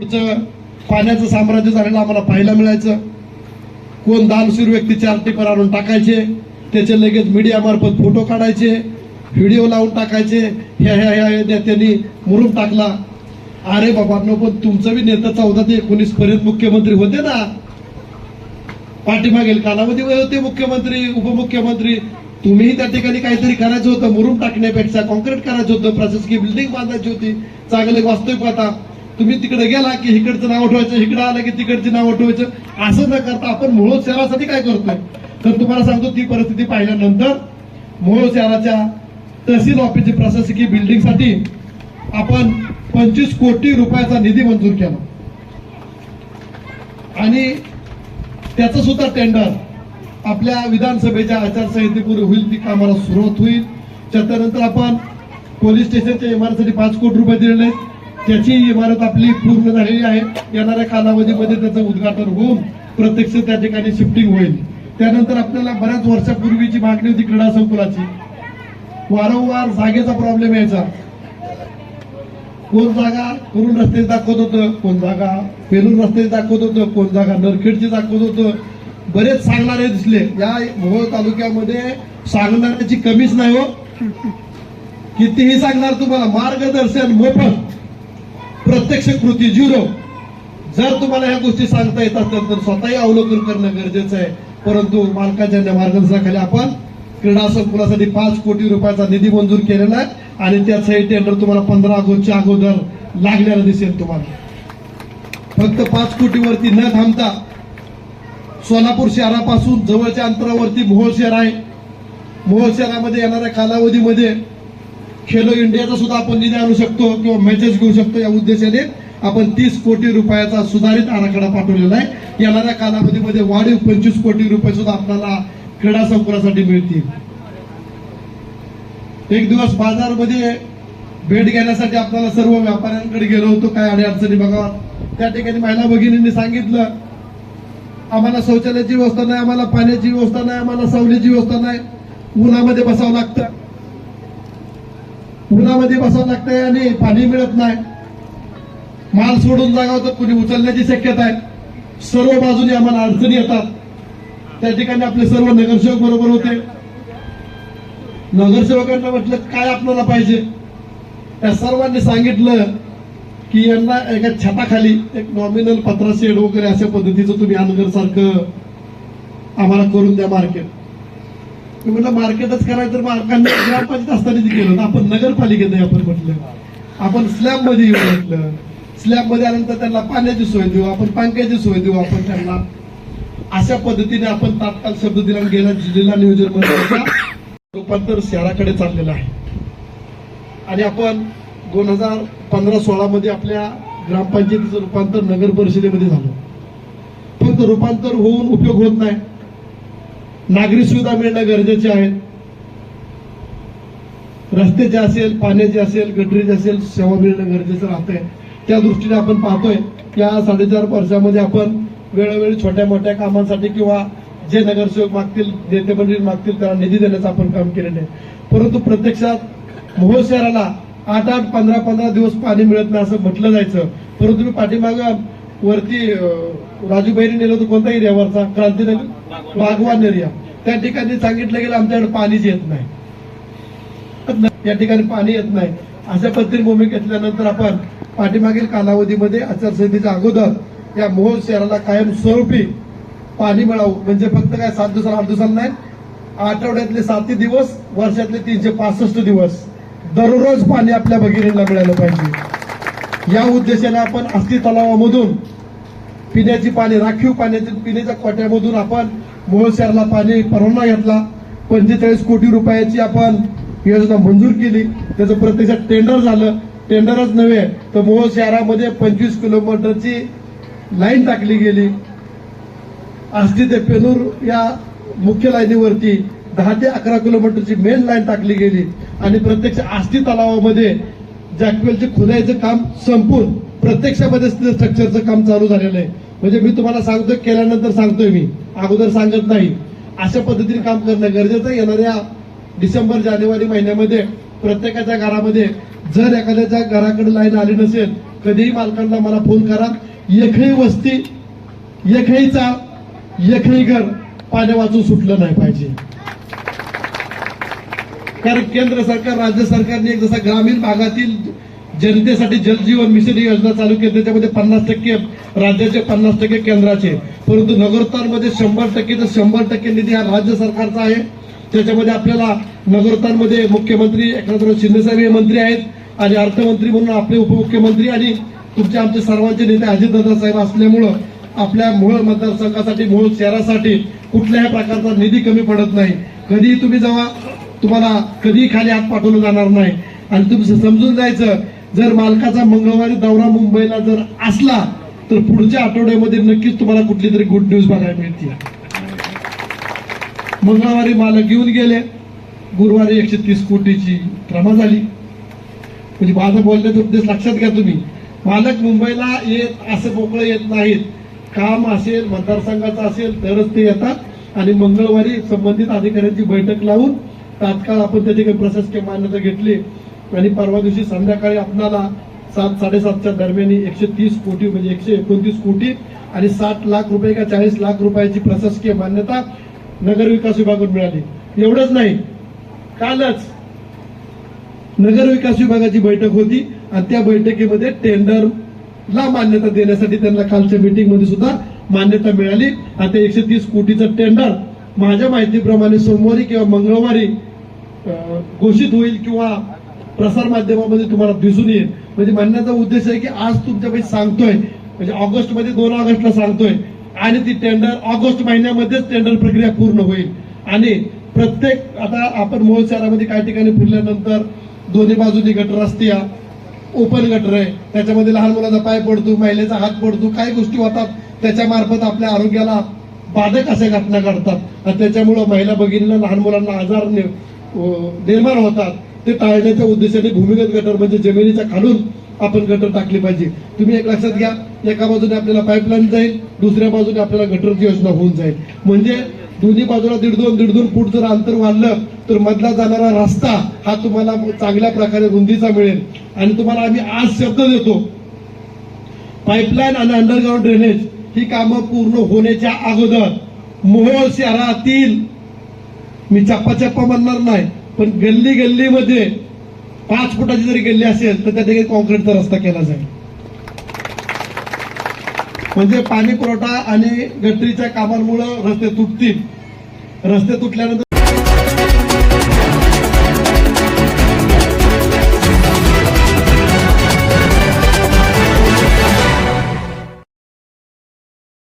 पाण्याचं साम्राज्य झालेलं आम्हाला पाहायला मिळायचं. कोण दानशूर व्यक्ती चार टिपर आणून टाकायचे त्याचे लगेच मीडियामार्फत फोटो काढायचे व्हिडिओ लावून टाकायचे ह्या ह्या ह्या नेत्यांनी मुरुम टाकला. अरे बाबा नो पण तुमचं बी नेता चौदा ते एकोणीस पर्यंत मुख्यमंत्री होते ना. पाठीमागील कालावधी होते मुख्यमंत्री उपमुख्यमंत्री. तुम्हीही त्या ठिकाणी काहीतरी करायचं होतं मुरुम टाकण्यापेक्षा कॉन्क्रीट करायचं होतं प्रशासकीय बिल्डिंग बांधायची होती. चांगले वास्तविक आता तुम्ही तिकडे गेला की इकडचं नाव ठेवायचं इकडे आलं की तिकडचे नाव ठेवायचं असं न करता आपण मोहोळ शहरासाठी काय करतोय? तर तुम्हाला सांगतो ती परिस्थिती पाहिल्यानंतर मोहोळ शहराच्या तहसील ऑफिसची प्रशासकीय बिल्डिंगसाठी आपण पंचवीस कोटी रुपयाचा निधी मंजूर केला. आणि त्याचं सुद्धा टेंडर आपल्या विधानसभेच्या आचारसंहितेपूर्वी होईल ती कामाला सुरुवात होईल. त्याच्यानंतर आपण पोलीस स्टेशनच्या इमारतीसाठी पाच कोटी रुपये दिलेले आहेत. त्याची इमारत आपली पूर्ण झालेली आहे. येणाऱ्या कालावधीमध्ये त्याचं उद्घाटन होऊन प्रत्यक्ष त्या ठिकाणी शिफ्टिंग होईल. त्यानंतर आपल्याला बऱ्याच वर्षापूर्वीची मागणी होती क्रीडा संकुलाची. वारंवार जागेचा प्रॉब्लेम यायचा. कोण जागा करून रस्ते दाखवत होतं? कोण जागा पेरून रस्ते दाखवत होतं? कोण जागा नरखेडची दाखवत होतं? बरेच सांगणारे दिसले. या मोहोळ तालुक्यामध्ये सांगणाऱ्याची कमीच नाही हो. कितीही सांगणार तुम्हाला. मार्गदर्शन मोफत. प्रत्यक्ष कृती झिरो. जर तुम्हाला ह्या गोष्टी सांगता येत असतील तर स्वतःही अवलोकन करणं गरजेचं आहे. परंतु मालकाच्या मार्गदर्शनाखाली आपण क्रीडा संकुलासाठी पाच कोटी रुपयाचा निधी मंजूर केलेला आहे आणि त्याचंही टेंडर तुम्हाला पंधरा ऑगस्टच्या अगोदर लागलेलं दिसेल तुम्हाला. फक्त पाच कोटीवरती न थांबता सोलापूर शहरापासून जवळच्या अंतरावरती मोहोळ शहर आहे. मोहोळ शहरामध्ये येणाऱ्या कालावधीमध्ये खेलो इंडियाचा सुद्धा आपण निधी आणू शकतो किंवा मॅचेस घेऊ शकतो या उद्देशाने. आपण तीस कोटी रुपयाचा सुधारित आराखडा पाठवलेला आहे. येणाऱ्या कालावधीमध्ये वाढीव पंचवीस कोटी रुपये सुद्धा आपल्याला क्रीडा संकुलासाठी मिळतील. एक दिवस बाजारमध्ये भेट घेण्यासाठी आपल्याला सर्व व्यापाऱ्यांकडे गेलो होतो काय अडचणी बघा. त्या ठिकाणी महिला भगिनींनी सांगितलं आम्हाला शौचालयाची व्यवस्था नाही आम्हाला पाण्याची व्यवस्था नाही आम्हाला सावलीची व्यवस्था नाही. उन्हामध्ये बसावं लागतं. उन्हामध्ये बसावं लागतंय आणि पाणी मिळत नाही. माल सोडून जागा होतं कुणी उचलण्याची शक्यता आहे. सर्व बाजूने आम्हाला अडचणी येतात. त्या ठिकाणी आपले सर्व नगरसेवक बरोबर होते. नगरसेवकांना म्हटलं काय आपल्याला पाहिजे? त्या सर्वांनी सांगितलं की यांना एका छताखाली एक नॉमिनल पत्रा शेड वगैरे अशा पद्धतीचं तुम्ही अनगर सारखं आम्हाला करून द्या मार्केट मी म्हटलं मार्केटच करायचं तर मार्कांनी ग्रामपंचायत असताना केलं आपण नगरपालिकेत आपण म्हटलं. आपण स्लॅबमध्ये येऊ म्हटलं. स्लॅबमध्ये आल्यानंतर त्यांना पाण्याची सोय देऊ आपण पांक्याची सोय देऊ आपण त्यांना अशा पद्धतीने आपण तात्काळ शब्द दिला गेल्या जिल्हा नियोजन रूपांतर शहराकडे चाललेलं आहे. आणि आपण दोन हजार पंधरा सोळा मध्ये आपल्या ग्रामपंचायतीचं रूपांतर नगर परिषदेमध्ये झालं. फक्त रूपांतर होऊन उपयोग होत नाही. नागरी सुविधा मिळणं गरजेचे आहे. रस्त्याचे असेल पाण्याचे असेल गटरीचे असेल सेवा मिळणं गरजेचं राहतंय. त्या दृष्टीने आपण पाहतोय या साडेचार वर्षामध्ये आपण वेळोवेळी छोट्या मोठ्या कामांसाठी किंवा जे नगरसेवक मागतील नेते मंडळी मागतील त्याला निधी देण्याचं आपण काम केलेलं आहे. परंतु प्रत्यक्षात मोहोळ शहराला आठ आठ पंधरा पंधरा दिवस पाणी मिळत नाही असं म्हटलं जायचं. परंतु मी पाठीमाग वरती राजू राजूबाईने नेलं होतं कोणता एरियावरचा क्रांतीनगर? बागवान एरिया. त्या ठिकाणी सांगितलं गेलं आमच्याकडे पाणीच येत नाही. या ठिकाणी पाणी येत नाही. अशा पद्धतीने भूमिका घेतल्यानंतर आपण पाठीमागील कालावधीमध्ये आचारसंहितेच्या अगोदर या मोहोळ शहराला कायम स्वरूपी पाणी मिळावं. म्हणजे फक्त काय सात दिवसाला आठ दिवसाला नाही आठवड्यातले सातही दिवस वर्षातले तीनशे पासष्ट दिवस. दररोज पाणी आपल्या भगिनीला मिळालं पाहिजे. या उद्देशाने आपण अस्थि तलावामधून पिण्याची पाणी राखीव पाण्याची पिण्याच्या कोट्यामधून आपण मोहोळ शहराला पाणी परवाना घेतला. पंचेचाळीस कोटी रुपयाची आपण योजना मंजूर केली. त्याचं प्रत्यक्षात टेंडर झालं. टेंडरच नव्हे तर मोहोळ शहरामध्ये पंचवीस किलोमीटरची लाईन टाकली गेली. आष्टी ते पेनूर या मुख्य लाईनीवरती दहा ते अकरा किलोमीटरची मेन लाईन टाकली गेली. आणि प्रत्यक्ष आष्टी तलावामध्ये जॅकवेलचे खोदायचं काम संपून प्रत्यक्षामध्ये स्ट्रक्चरचं काम चालू झालेलं आहे. म्हणजे मी तुम्हाला सांगतोय केल्यानंतर सांगतोय मी. अगोदर सांगत नाही. अशा पद्धतीने काम करणं गरजेचं आहे येणाऱ्या डिसेंबर जानेवारी महिन्यामध्ये प्रत्येकाच्या घरामध्ये जर एखाद्याच्या घराकडे लाईन आली नसेल कधीही मालकांना मला फोन करा. एकही वस्ती एकही चाळ एकही घर पाण्या वाचून सुटलं नाही पाहिजे. कारण केंद्र सरकार राज्य सरकारने एक जसा ग्रामीण भागातील जनतेसाठी जलजीवन मिशन ही योजना चालू केली. त्याच्यामध्ये पन्नास टक्के राज्याचे पन्नास टक्के केंद्राचे. परंतु नगरोत्थानमध्ये शंभर टक्के तर शंभर टक्के निधी हा राज्य सरकारचा आहे. त्याच्यामध्ये आपल्याला नगरोत्थानमध्ये मुख्यमंत्री एकनाथराव शिंदेसाहेब हे मंत्री आहेत आणि अर्थमंत्री म्हणून आपले उपमुख्यमंत्री आणि तुमचे आमचे सर्वांचे नेते अजितदादा साहेब असल्यामुळं आपल्या मूळ मतदारसंघासाठी मूळ शहरासाठी कुठल्याही प्रकारचा निधी कमी पडत नाही. कधीही तुम्ही जेव्हा तुम्हाला कधीही खाली हात पाठवलं जाणार नाही. आणि तुम्ही समजून जायचं जर मालकाचा मंगळवारी दौरा मुंबईला जर असला तर पुढच्या आठवड्यामध्ये नक्कीच तुम्हाला कुठली तरी गुड न्यूज बघायला मिळतील. मंगळवारी मालक घेऊन गेले. गुरुवारी एकशे तीस कोटीची क्रमा झाली. म्हणजे माझं बोलण्याचा उद्देश लक्षात घ्या तुम्ही. मालक मुंबईला येत असं मोकळं येत नाहीत. काम असेल मतदारसंघाचं असेल तरच ते येतात. आणि मंगळवारी संबंधित अधिकाऱ्यांची बैठक लावून तात्काळ आपण त्याची काही प्रशासकीय मान्यता घेतली. आणि परवा दिवशी संध्याकाळी आपणाला सात साडेसातच्या दरम्यान एकशे तीस कोटी म्हणजे एकशे एकोणतीस कोटी आणि साठ लाख रुपये का चाळीस लाख रुपयाची प्रशासकीय मान्यता नगर विकास मिळाली. एवढंच नाही. कालच नगर विकास विभागाची बैठक होती आणि त्या बैठकीमध्ये टेंडरला मान्यता देण्यासाठी त्यांना कालच्या मीटिंगमध्ये सुद्धा मान्यता मिळाली. आणि ते एकशे तीस कोटीचं टेंडर माझ्या माहितीप्रमाणे सोमवारी किंवा मंगळवारी घोषित होईल किंवा प्रसार माध्यमामध्ये तुम्हाला दिसून येईल. म्हणजे म्हणण्याचा उद्देश आहे की आज तुमच्यापैकी सांगतोय म्हणजे ऑगस्टमध्ये दोन ऑगस्टला सांगतोय. आणि ती टेंडर ऑगस्ट महिन्यामध्येच टेंडर प्रक्रिया पूर्ण होईल. आणि प्रत्येक आता आपण मोहोळ शहरामध्ये काही ठिकाणी फिरल्यानंतर दोन्ही बाजूनी गटर असत्या ओपन गटर आहे. त्याच्यामध्ये लहान मुलाचा पाय पडतो महिलेचा हात पडतो काही गोष्टी होतात. त्याच्यामार्फत आपल्या आरोग्याला बाधक अशा घटना घडतात. आणि त्याच्यामुळं महिला भगिनीला लहान मुलांना आजार निर्माण होतात. ते टाळण्याच्या उद्देशाने भूमिगत गटर म्हणजे जमिनीच्या खालून आपण गटर टाकली पाहिजे. तुम्ही एक लक्षात घ्या एका बाजूने आपल्याला पाईपलाईन जाईल दुसऱ्या बाजूने आपल्याला गटरची योजना होऊन जाईल. म्हणजे दोन्ही बाजूला दीड दोन दीड दोन फूट जर अंतर वाढलं तर मधला जाणारा रस्ता हा तुम्हाला चांगल्या प्रकारे रुंदीचा मिळेल. आणि तुम्हाला आम्ही आज शब्द देतो पाईपलाईन आणि अंडरग्राऊंड ड्रेनेज ही कामं पूर्ण होण्याच्या अगोदर मोहोळ शहरातील मी चप्पा चप्पा म्हणणार नाही पण गल्ली गल्लीमध्ये पाच फुटाची जरी गल्ली असेल तर त्या ठिकाणी कॉन्क्रीटचा रस्ता केला जाईल. म्हणजे पाणी पुरवठा आणि गटरीच्या कामांमुळे रस्ते तुटतील. रस्ते तुटल्यानंतर